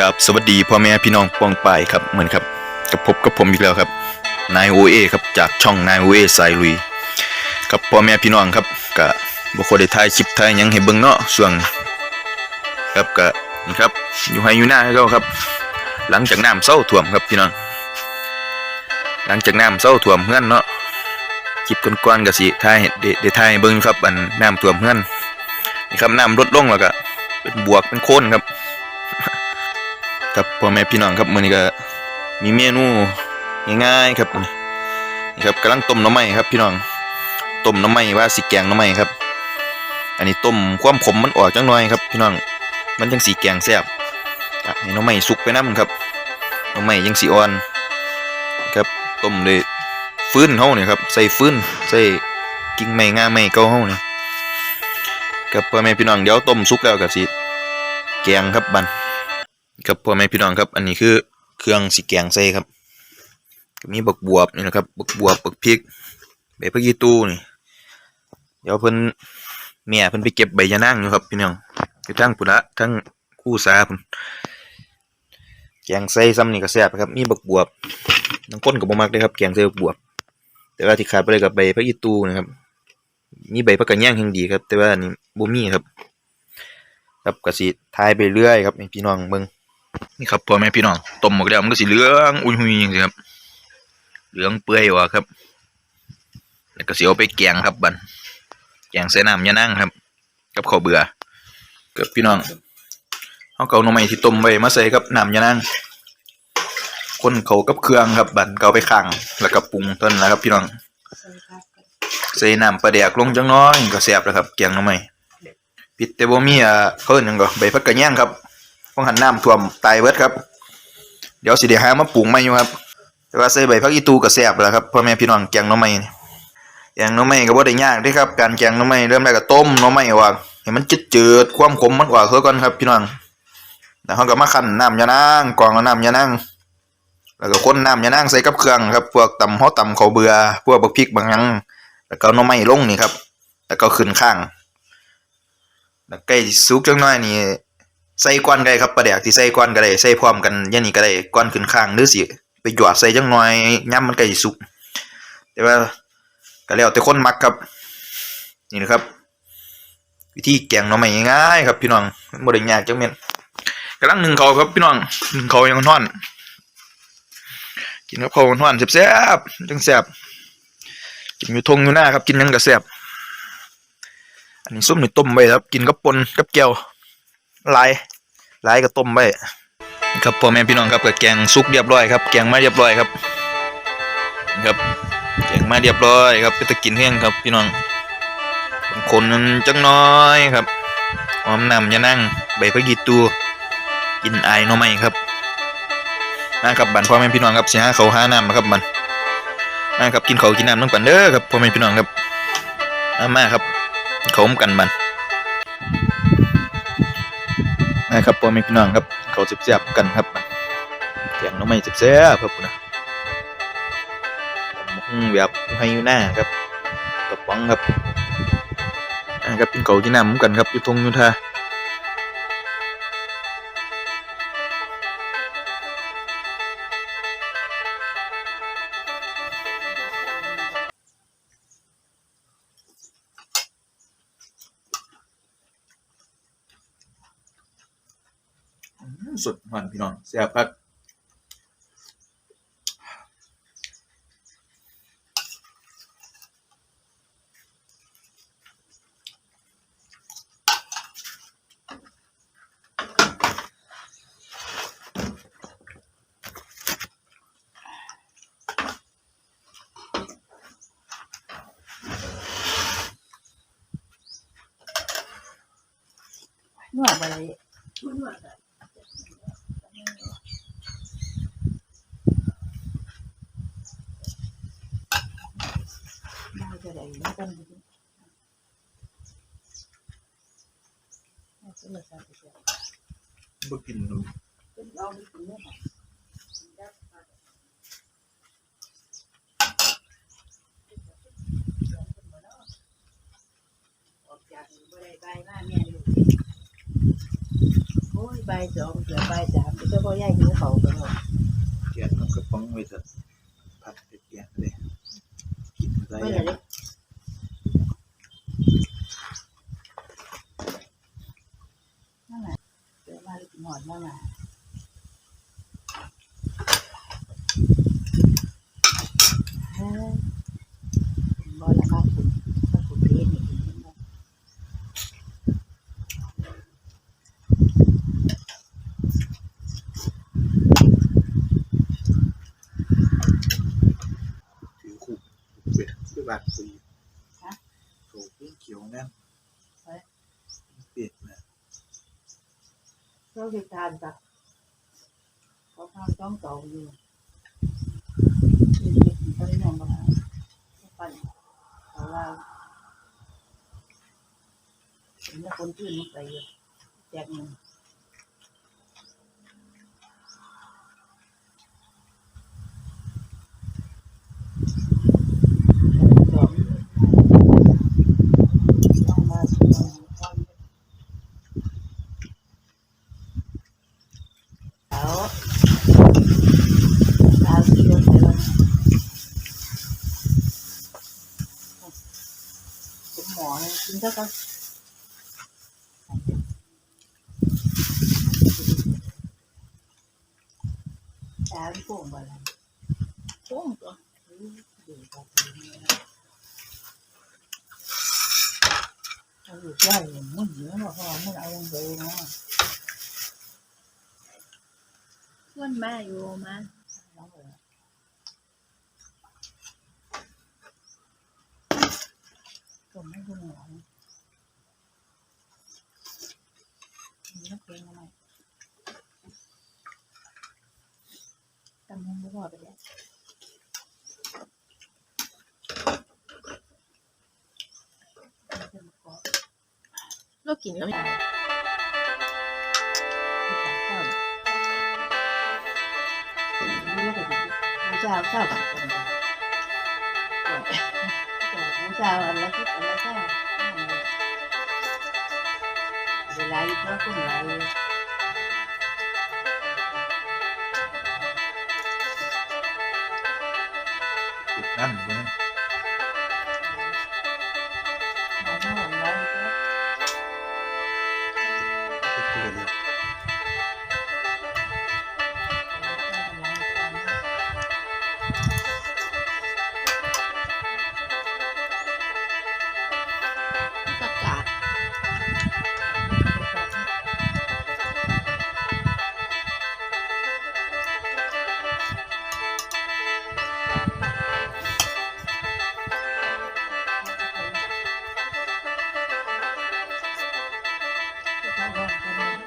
กับสวัสดีพ่อแม่พี่น้องปองป่ายครับเหมือนครับกับพบกับผมอีกแล้วครับนายโอเอครับจากช่องนายโอเอสายลุยกับพ่อแม่พี่น้องครับก็บ่ค่อยได้ถ่ายคลิปถ่ายยังให้เบิ่งเนาะช่วงครับก็นี่ครับอยู่ให้อยู่หน้าให้เขาครับ หลังจากน้ำเศร้าท่วมครับพี่น้องหลังจากน้ำเศร้าท่วมเฮือนเนาะคลิปก่อนๆก็สิถ่ายให้ได้ได้ถ่ายเบิ่งครับอันน้ำท่วมเฮือนนี่ครับน้ำลดลงแล้วก็เป็นบวกเป็นโคนครับ ครับพ่อแม่พี่น้องครับมื้อนี้ก็มีเมนูง่ายๆครับนี่ครับกำลังต้มน่อไม้ครับพี่น้องต้มน่อไม้ว่าสิแกงน่อไม้ครับ อันนี้ต้มความขมมันออกจังหน่อยครับ พี่น้องมันจังสีแกงแซ่บให้น่อไม้สุกไปน้ำครับน่อไม้ยังสีอ่อนครับต้มด้วยฟื้นเฮาเนี่ยครับใส่ฟื้นใส่กิ่งไม้งาไม้เก่าเฮานี่ครับพ่อแม่พี่น้องเดี๋ยวต้มสุกแล้วก็สิแกงครับบัน ครับพ่อแม่พี่น้องครับ อันนี้คือเครื่องสีแกงใส่ครับก็มีบักบวบนี่นะครับบักบวบบักพริกใบผักยีตู้นี่เดี๋ยวเพิ่นเมียเพิ่นไปเก็บใบยะนางอยู่ครับพี่น้องอยู่ทั้งปุระทั้งคู่สาเพิ่นแกงใส่ซ้ำนี่ก็แซ่บครับ มีบักบวบน้ำข้นกับบ่มักเด้ครับแกงใส่บักบวบ แต่ว่าที่ขาดไปเลยกับใบผักยีตูนะครับ มีใบผักกระแยงแห่งดีครับ แต่ว่านี้บ่มีครับ ครับก็สิทายไปเรื่อยครับพี่น้องเบิ่ง นี่ครับพ่อแม่พี่น้องต้มหมกแล้วมันก็สีเหลืองอุ้ยหุยอย่างนี้ครับ เหลืองเปื่อยว่ะครับแล้วก็สีเอาไปแกงครับบันแกงใส่น้ำยานั่งครับ กับข้าวเบื่อกับพี่น้องเอาเกาหน่อไม้ที่ต้มไว้มาใส่กับน้ำยานั่งคนเขากับเครื่องครับบันเกาไปขังแล้วก็ปรุงต้นนะครับ พี่น้องใส่น้ำปลาแดกลงจังน้อยก็แซ่บแล้วครับแกงหน่อไม้พิดแต่บ่มีอะเขาเอิ้นยังก็ใบพักกระแยงครับ ต้องหันน้ำท่วมตายเบิดครับ เดี๋ยวสิเดี๋ยวหามาปรุงใหม่อยู่ครับ แต่ว่าใส่ใบผักอีตูก็แซ่บแล้วครับพ่อแม่พี่น้องแกงน่อไม้แกงน่อไม้ก็บ่ได้ยากด้ครับ การแกงน่อไม้เริ่มแรกก็ต้มน่อไม้ออกให้มันจืดๆความขมมันออกซะก่อนครับพี่น้องแล้วเฮาก็มาคั่นน้ำยานางกรองน้ำยานางแล้วก็คนน้ำยานางใส่กับเครื่องครับ พวกตำเฮาตำข้าเบื่อพวกบักพริกบางยังแล้วก็น่อไม้ลงนี่ครับ แล้วก็ขึ้นข้างแล้วใกล้สุกจังน้อยนี่ ใส่ก้อนก็ได้ครับปลาแดกที่ใส่ก้อนก็ได้ใส่พร้อมกันย่านี้ก็ได้ก้อนขึ้นข้างหรือสิไปหยอดใส่จังหน่อยย่ำมันก็สิสุก แต่ว่าก็แล้วแต่คนมักครับนี่นะครับ วิธีแกงหน่อไม้ง่ายครับ พี่น้องบ่ได้ยากจังแม่นกำลังนึ่งเขาครับพี่น้องนึ่งเขายังร้อนกินกับข้าวร้อนแซ่บๆจังแซ่บกินอยู่ทงอยู่หน้าครับกินยังก็แซ่บอันนี้ส้มนี่ต้มไว้ครับ กินกับปนกับแก้ว หลายหลายก็ต้มไว้ครับพ่อแม่พี่น้องครับก็แกงสุกเรียบร้อยครับแกงมาเรียบร้อยครับครับแกงมาเรียบร้อยครับไปตะกินเฮี้ยงครับพี่น้องคนนั้นจังน้อยครับหอมนำยานั่งใบผักยีตูกินไอายหน่อไม้ครับนะครับบันพ่อแม่พี่น้องครับสิหาเขาวหาน้ำนะครับบันนะครับกินเขากินน้ำต้องปันเด้อครับพ่อแม่พี่น้องครับมามาครับเขามกันบัน นะครับพ่อแม่พี่น้องครับเขาเสียบๆกันครับแกงน้องไม่เสียบๆครับนะมุ่งแบบให้อยู่หน้าครับกระป๋องครับนะครับเป็นเขาที่น้ำเหมือนกันครับอยู่ทงอยู่ท่า สุดมันพี่น้องเสียบครับนวดอะไรได้จะได้ ไม่ต้องดูเอาขึ้นมาใส่ไปเถอะบ่กินดูเป็นเราไม่กินเนี่ยค่ะอได้ไปมาแม่อยู่โอ้ยใบสองเสือใบสามเจ้าพ่อใหญ่หิวเขาไปหมดเกียนกับกระป๋องไว้เถอะผัดเป็ดเกียนเลยกินได้ ไม่เลยนั่นแหละเดี๋ยวมาเลยกินหอดนั่นแหละเฮ้ยบอลละครับคุณถ้าคุณเรียนนี่คุณเห็นไหม ถือคู่ เป็ดด้วยบาดสีโถเปี้ยงเขียวนั่นเป็ดนะเราไปทานกับเขาทำจ้องเก่าอยู่เด็กๆเขาได้นอนมาปั่นเขาว่าเห็นคนชื่นมันไปอยู่แจกเงินสองต้องมาสองคนแล้วแล้วที่เราใส่วัน คุณหมอกินเท่ากับตาโป่งไปแล้วโป่งตัวดูกั บเราอยู่ใกล้มันเยอะมากเพราะมันเอาลงไปเนาะ เพื่อนแม่อยู่มา ผมไม่ดูหมอนี่ก็เป็นอะไรตำมึงไม่พอไปแล้ว เรากินแล้ว ผู้ชายชอบคนผู้ชายอะไรที่อะไรก็เวลาอยู่ก็คนไร เป็ดนั่นเว้ย มาโน่นไร ก็เป็ดตัวเดี Thank you.